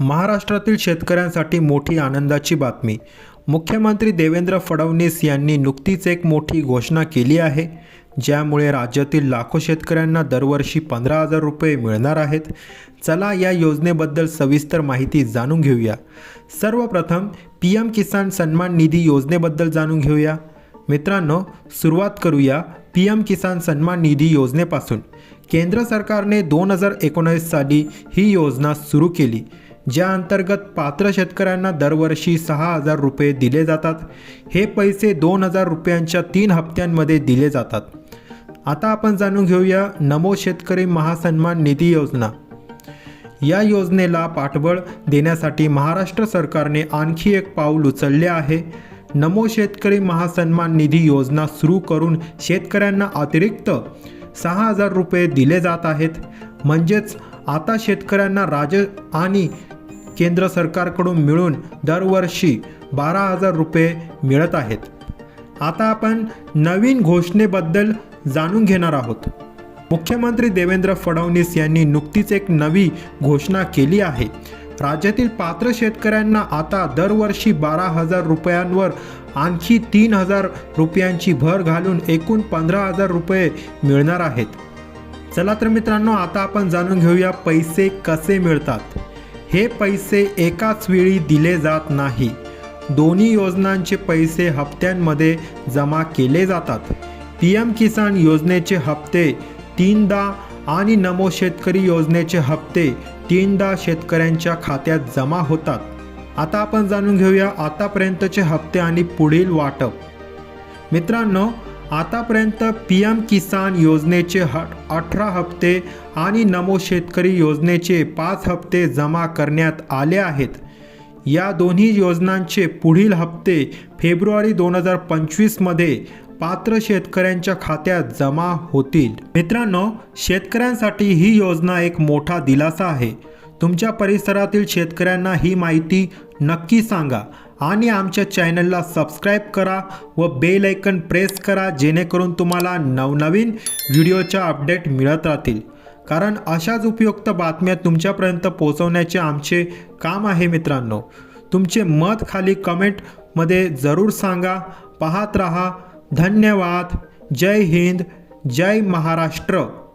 महाराष्ट्रातील शेतकऱ्यांसाठी मोठी आनंदाची बातमी. मुख्यमंत्री देवेंद्र फडणवीस यांनी नुकतीच एक मोठी घोषणा केली आहे ज्यामुळे राज्यातील लाखो शेतकऱ्यांना दरवर्षी पंधरा हजार रुपये मिळणार आहेत. चला या योजनेबद्दल सविस्तर माहिती जाणून घेऊया. सर्वप्रथम पी एम किसान सन्मान निधी योजनेबद्दल जाणून घेऊया. मित्रांनो सुरुवात करूया पी एम किसान सन्मान निधी योजनेपासून. केंद्र सरकारने दोन हजार एकोणीस साली ही योजना सुरू केली. ज्या अंतर्गत पात्र शेतकऱ्यांना दरवर्षी सहा हजार रुपये दिले जातात. हे पैसे दोन हजार रुपयांच्या तीन हप्त्यांमध्ये दिले जातात. आता आपण जाणून घेऊया नमो शेतकरी महासन्मान निधी योजना. या योजनेला पाठबळ देण्यासाठी महाराष्ट्र सरकारने आणखी एक पाऊल उचलले आहे. नमो शेतकरी महासन्मान निधी योजना सुरू करून शेतकऱ्यांना अतिरिक्त सहा हजार रुपये दिले जात आहेत. म्हणजेच आता शेतकऱ्यांना राज्य आणि केंद्र सरकारकडून मिळून दरवर्षी बारा हजार रुपये मिळत आहेत. आता आपण नवीन घोषणेबद्दल जाणून घेणार आहोत. मुख्यमंत्री देवेंद्र फडणवीस यांनी नुकतीच एक नवी घोषणा केली आहे. राज्यातील पात्र शेतकऱ्यांना आता दरवर्षी बारा हजार रुपयांवर आणखी तीन हजार रुपयांची भर घालून एकूण पंधरा हजार रुपये मिळणार आहेत. चला तर मित्रांनो आता आपण जाणून घेऊया पैसे कसे मिळतात. हे पैसे एकाच वेळी दिले जात नाही. दोन्ही योजनांचे पैसे हप्त्यांमध्ये जमा केले जातात. पी एम किसान योजनेचे हप्ते तीनदा आणि नमो शेतकरी योजनेचे हप्ते तीनदा शेतकऱ्यांच्या खात्यात जमा होतात. आता आपण जाणून घेऊया आतापर्यंतचे हप्ते आणि पुढील वाटप. मित्रांनो आतापर्यंत पी एम किसान योजनेचे ह अठरा हप्ते आणि नमो शेतकरी योजनेचे पाच हप्ते जमा करण्यात आले आहेत. या दोन्ही योजनांचे पुढील हप्ते फेब्रुवारी दोन हजार पंचवीसमध्ये पात्र शेतकऱ्यांच्या खात्यात जमा होतील. मित्रांनो शेतकऱ्यांसाठी ही योजना एक मोठा दिलासा आहे. तुमच्या परिसरातील शेतकऱ्यांना ही माहिती नक्की सांगा. आणि आमच्या चॅनलला सबस्क्राईब करा व बेल ऐकन प्रेस करा जेणेकरून तुम्हाला नवनवीन व्हिडिओच्या अपडेट मिळत राहतील. कारण अशाच उपयुक्त बातम्या तुमच्यापर्यंत पोहोचवण्याचे आमचे काम आहे मित्रांनो. तुमचे मत खाली कमेंटमध्ये जरूर सांगा. पाहत रहा. धन्यवाद. जय हिंद. जय महाराष्ट्र.